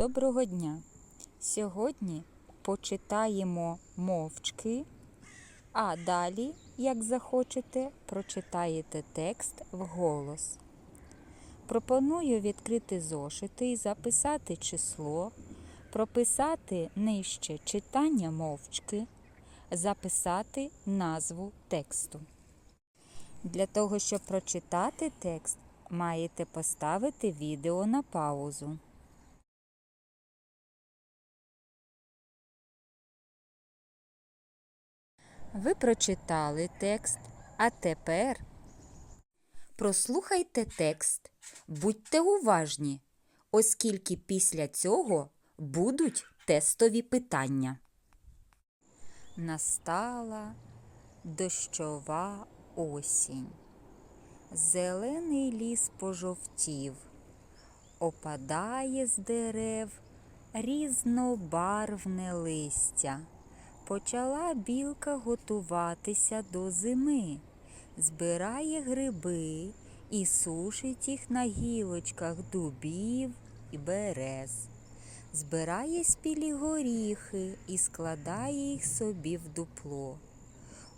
Доброго дня! Сьогодні почитаємо мовчки, а далі, як захочете, прочитаєте текст вголос. Пропоную відкрити зошити і записати число, прописати нижче читання мовчки, записати назву тексту. Для того, щоб прочитати текст, маєте поставити відео на паузу. Ви прочитали текст, а тепер прослухайте текст. Будьте уважні, оскільки після цього будуть тестові питання. Настала дощова осінь. Зелений ліс пожовтів, опадає з дерев різнобарвне листя. Почала білка готуватися до зими, збирає гриби і сушить їх на гілочках дубів і берез. Збирає спілі горіхи і складає їх собі в дупло.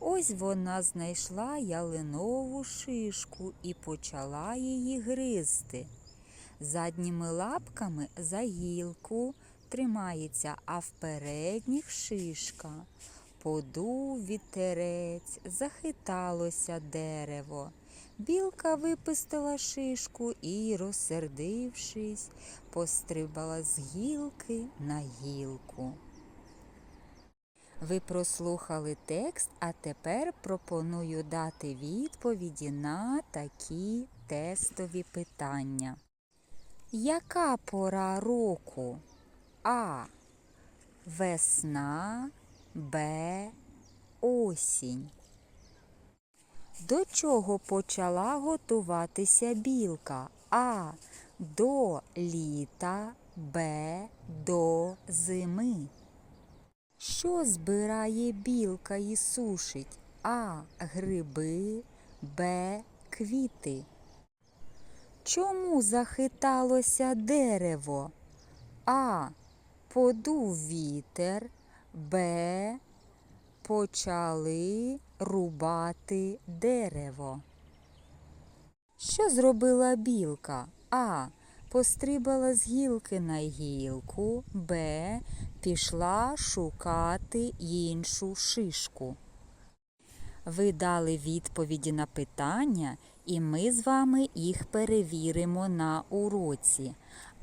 Ось вона знайшла ялинову шишку і почала її гризти. Задніми лапками за гілку тримається, а в передніх шишка. Подув вітерець, захиталося дерево. Білка випустила шишку і, розсердившись, пострибала з гілки на гілку. Ви прослухали текст, а тепер пропоную дати відповіді на такі тестові питання. Яка пора року? А. Весна, Б. Осінь. До чого почала готуватися білка? А. До літа, Б. До зими. Що збирає білка і сушить? А. Гриби, Б. Квіти. Чому захиталося дерево? А. Подув вітер, Б. Почали рубати дерево. Що зробила білка? А. Пострибала з гілки на гілку, Б. Пішла шукати іншу шишку. Ви дали відповіді на питання, і ми з вами їх перевіримо на уроці.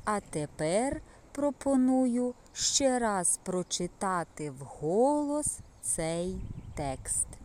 А тепер пропоную ще раз прочитати вголос цей текст.